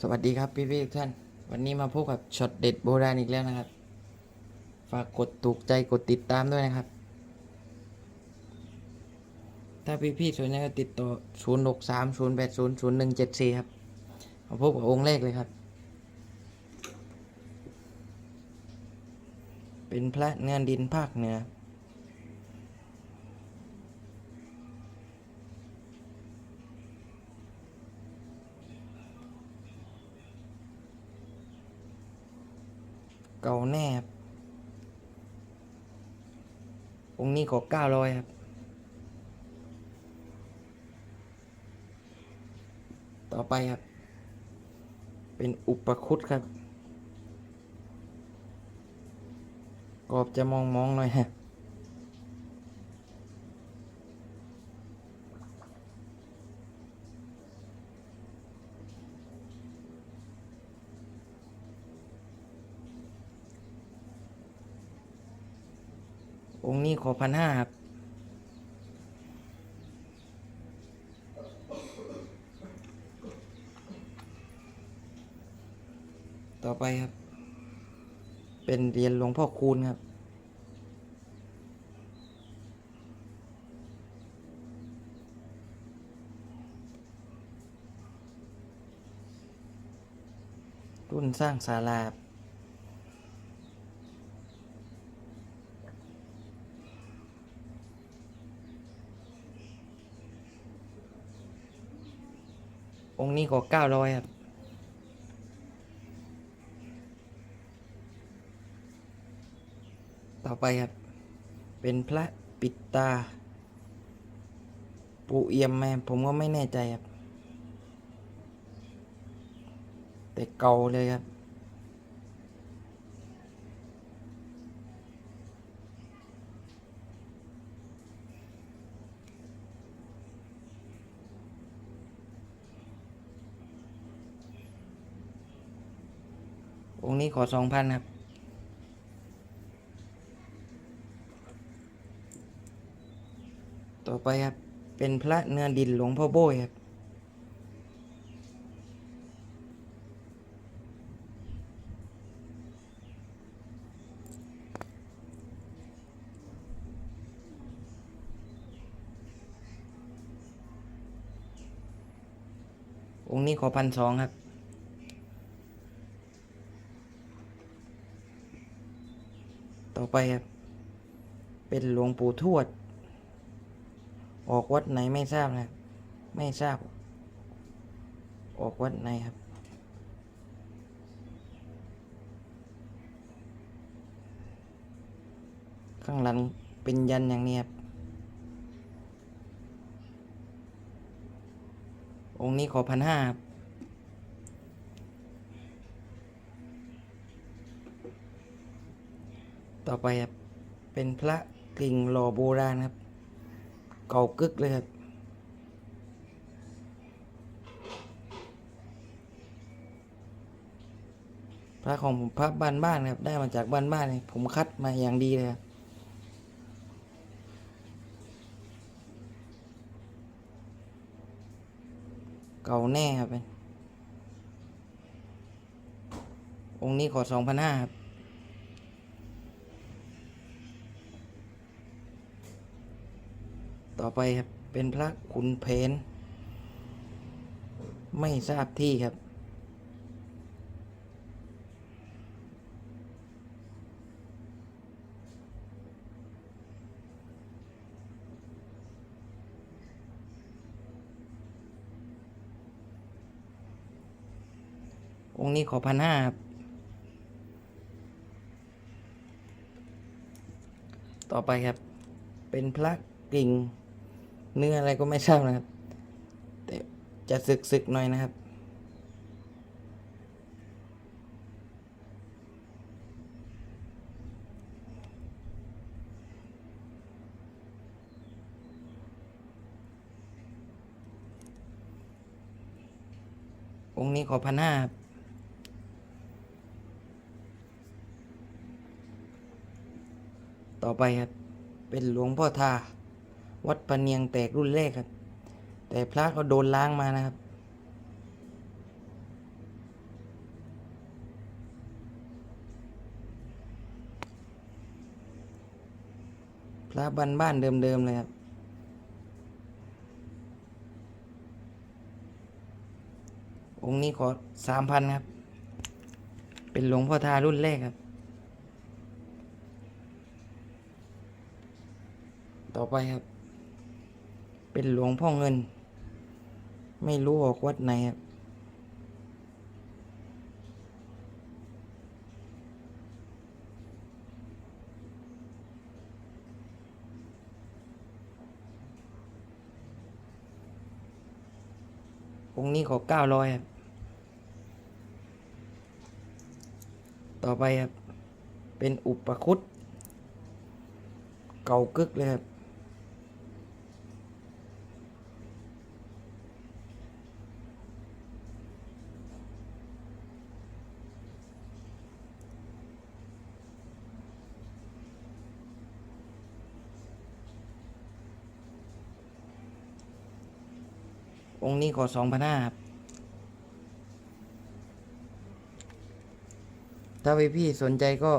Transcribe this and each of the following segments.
สวัสดีครับพี่พี่ๆทุกท่าน วันนี้มาพบกับช็อตเด็ดโบราณอีกแล้วนะครับ ฝากกดถูกใจกดติดตามด้วยนะครับ ถ้าพี่พี่ๆสนใจก็ติดต่อ 0 6 3 0 8 0 0 1 7 4 ครับมาพบกับองค์แรกเลยครับ เป็นพระเนื้อดินภาคเหนือ เก่าแน่ครับองค์นี้ขอเก้าร้อยครับ ต่อไปครับ เป็นอุปคุตครับกรอบจะมองมองหน่อยฮะ องค์นี้ขอพันห้าครับ ต่อไปครับ เป็นเหรียญหลวงพ่อคูณครับ รุ่นสร้างศาลาครับ องค์นี้ก็เก้าร้อยครับ ต่อไปครับ เป็นพระปิดตา ปูเอียมแม่ผมก็ไม่แน่ใจครับ แต่เก่าเลยครับ องค์นี้ขอสองพันครับ ต่อไปครับ เป็นพระเนื้อดินหลวงพ่อโบยครับ องค์นี้ขอพันสองครับ ต่อ ไปครับ เป็นหลวงปู่ทวด ออกวัดไหนไม่ทราบนะไม่ทราบ ออกวัดไหนครับ ข้างหลังเป็นยันอย่างนี้ครับ องค์นี้ขอพันห้าครับ ต่อไปครับ เป็นพระกลิ่งหล่อโบราณครับ เก่ากึกเลยครับ พระของผมพระบ้านบ้านครับ ได้มาจากบ้านบ้านเลยผมคัดมาอย่างดีเลยครับเก่าแน่ครับเป็นองค์นี้ขอสองพันห้าครับ ต่อไปครับเป็นพระขุนเพนไม่ทราบที่ครับ องค์นี้ขอพันห้าครับต่อไปครับ เป็นพระกิ่ง เนื้ออะไรก็ไม่ทราบนะครับ แต่จะสึกๆหน่อยนะครับ องค์นี้ขอพันห้าครับต่อไปครับ เป็นหลวงพ่อทา วัดปะเนียงแตกรุ่นแรกครับ แต่พระก็โดนล้างมานะครับ พระบ้านบ้านเดิมๆเลยครับองค์นี้ขอสามพันครับ เป็นหลวงพ่อทารุ่นแรกครับ ต่อไปครับ เป็นหลวงพ่อเงิน ไม่รู้ออกวัดไหนครับองค์นี้ขอเก้าร้อยครับ ต่อไปครับ เป็นอุปคุตเก่ากึกเลยครับ องค์นี้ขอสองพันห้าครับถ้าพี่พี่ๆสนใจก็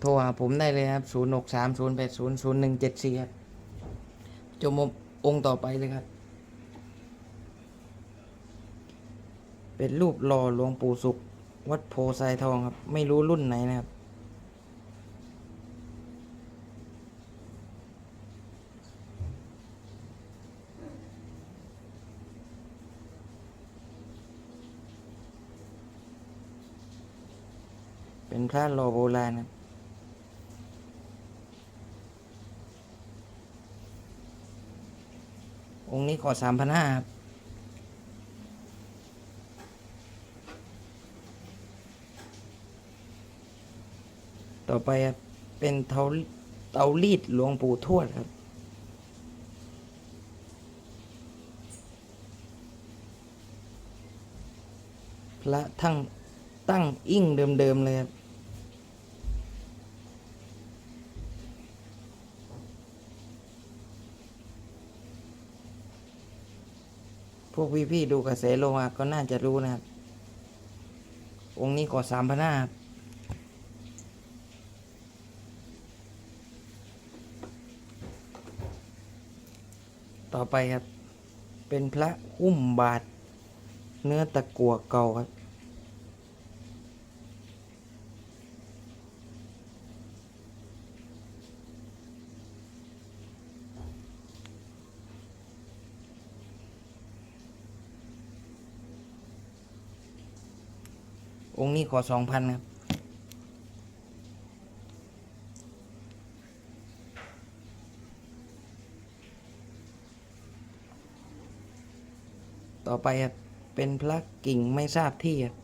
โทรหาผมได้เลยครับ 0 6 3 0 8 0 0 1 7 4 ครับจมองค์ต่อไปเลยครับ เป็นรูปหล่อหลวงปู่สุข วัดโพไซทองครับ ไม่รู้รุ่นไหนนะครับ พระหล่อโบราณครับองค์นี้ขอสามพันห้าครับต่อไปครับเป็นเตาเตารีดหลวงปู่ทวดครับ พระทั้งตั้งอิ่งเดิมๆเลยครับ พวกพี่ๆดูกระแสโลมาก็น่าจะรู้นะครับ องค์นี้ขอสามพันห้าต่อไปครับ เป็นพระหุ้มบาท เนื้อตะกัวเก่าครับ องค์นี้ขอสองพันครับ ต่อไปครับ เป็นพระกิ่งไม่ทราบที่ครับ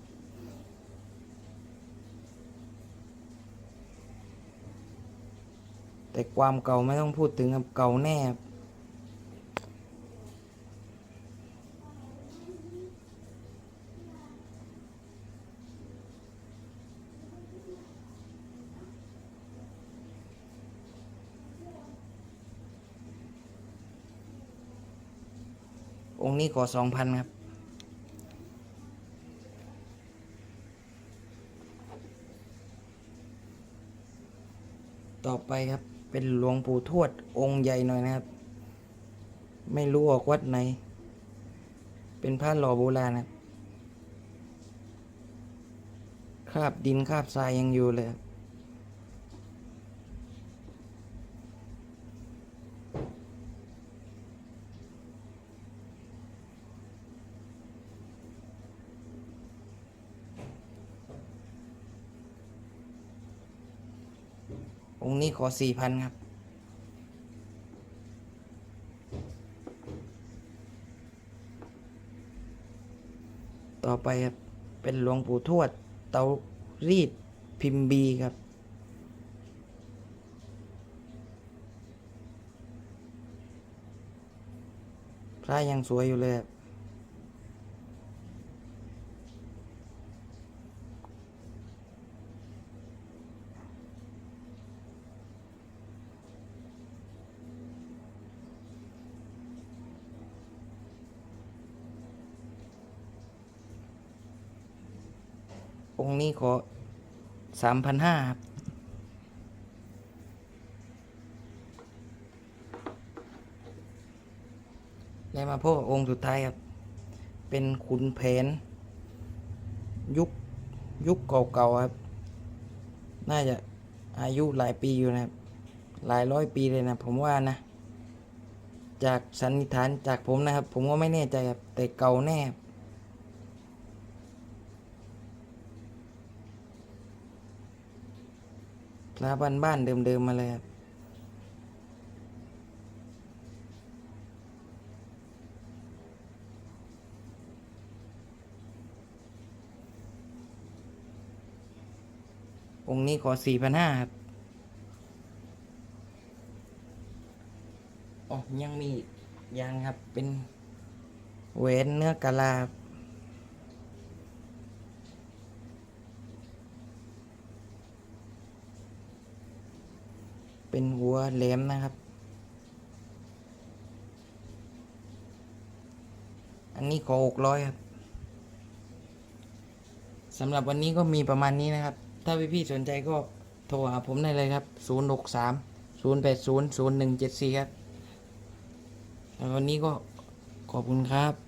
แต่ความเก่าไม่ต้องพูดถึงครับเก่าแน่ครับ องค์นี้ขอสองพันครับ ต่อไปครับเป็นหลวงปู่ทวดองค์ใหญ่หน่อยนะครับ ไม่รู้ออกวัดไหน เป็นพระหล่อโบราณครับคราบดินคราบทรายยังอยู่เลยครับ องค์นี้ขอสี่พันครับ ต่อไปครับ เป็นหลวงปู่ทวด เตารีดพิมพ์บีครับ พระยังสวยอยู่เลยครับ นี้ขอสามพันห้าครับแล้วมาพบกับองค์สุดท้ายครับ เป็นขุนแผน ยุคยุคเก่าๆครับ น่าจะอายุหลายปีอยู่นะครับ หลายร้อยปีเลยนะผมว่านะ จากสันนิษฐานจากผมนะครับ ผมก็ไม่แน่ใจครับ แต่เก่าแน่ พระบ้านบ้านๆเดิมๆมาเลยครับองค์นี้ขอสี่พันห้าครับอ๋อยังมียังครับ เป็นแหวนเนื้อกะลาครับ เป็นหัวแหลมนะครับ อันนี้ขอหกร้อยครับสำหรับวันนี้ก็มีประมาณนี้นะครับ ถ้าพี่ๆสนใจก็โทรหาผมได้เลยครับ 0 6 3 0 8 0 0 1 7 4 ครับแล้ววันนี้ก็ขอบคุณครับ